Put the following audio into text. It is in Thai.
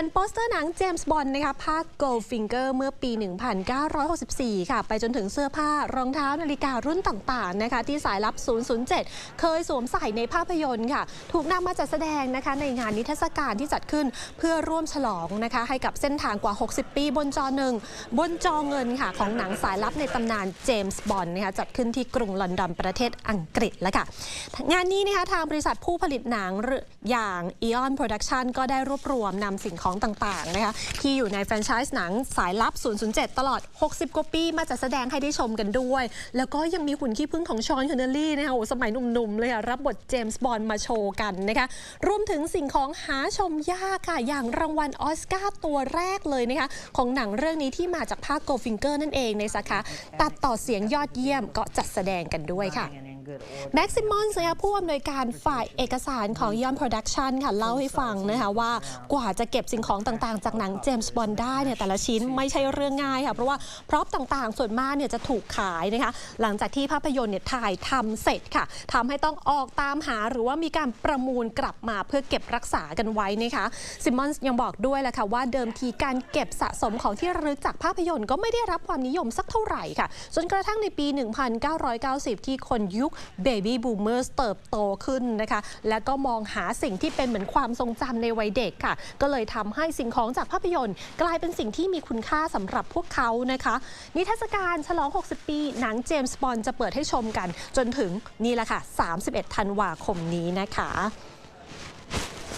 ผ่นโปสเตอร์หนังเจมส์บอนด์นะคะภาค Goldfinger เมื่อปี 1964 ค่ะ ไปจนถึงเสื้อผ้ารองเท้านาฬิการุ่นต่างๆนะคะที่สายลับ 007 เคยสวมใส่ในภาพยนตร์ค่ะ ถูกนำมาจัดแสดงนะคะในงานนิทรรศการที่จัดขึ้นเพื่อร่วมฉลองนะคะให้กับเส้นทางกว่า 60 ปีบนจอหนึ่ง บนจอเงินค่ะของหนังสายลับในตำนานเจมส์บอนด์นะคะจัดขึ้นที่กรุงลอนดอนประเทศอังกฤษแล้วค่ะงานนี้นะคะทางบริษัทผู้ผลิตหนังอย่าง Eon Production ก็ได้รวบรวมนำสิ่งของสองต่างๆนะคะที่อยู่ในแฟรนไชส์หนังสายลับ 007 ตลอด 60 กว่าปีมาจัดแสดงให้ได้ชมกันด้วย แล้วก็ยังมีหุ่นขี้ผึ้งของชอนคอนเนลลี่นะคะโอ้สมัยหนุ่มๆเลยอะรับบทเจมส์บอนด์มาโชว์กันนะคะรวมถึงสิ่งของหาชมยากค่ะ อย่างรางวัลออสการ์ตัวแรกเลยนะคะของหนังเรื่องนี้ที่มาจากภาค Goldfinger นั่นเองในสาขาตัดต่อเสียงยอดเยี่ยมก็จัดแสดงกันด้วยค่ะ แม็กซิมอนนะคะผู้อำนวยการฝ่ายเอกสารของยอนโปรดักชันค่ะ เล่าให้ฟังนะคะว่ากว่าจะเก็บสิ่งของต่างๆ จากหนังเจมส์บอนด์ได้เนี่ยแต่ละชิ้นไม่ใช่เรื่องง่ายค่ะ เพราะว่าพร็อพต่างๆ ส่วนมากเนี่ยจะถูกขายนะคะหลังจากที่ภาพยนตร์เนี่ยถ่ายทำเสร็จค่ะทำให้ต้องออกตามหาหรือว่ามีการประมูลกลับมาเพื่อเก็บรักษากันไว้นะคะซิมอนยังบอกด้วยแหละค่ะว่าเดิมทีการเก็บสะสมของที่ระลึกจากภาพยนตร์ก็ไม่ได้รับความนิยมสักเท่าไหร่ค่ะ จนกระทั่งในปี 1990 ที่คนยุคเบบี้บูมเมอร์สเติบโตขึ้นนะคะ และก็มองหาสิ่งที่เป็นเหมือนความทรงจำในวัยเด็กค่ะ ก็เลยทำให้สิ่งของจากภาพยนตร์ กลายเป็นสิ่งที่มีคุณค่าสำหรับพวกเขานะคะ นิทรรศการฉลอง 60 ปีหนังเจมส์บอนด์จะเปิดให้ชมกัน จนถึงนี่แหละค่ะ 31 ธันวาคมนี้นะคะ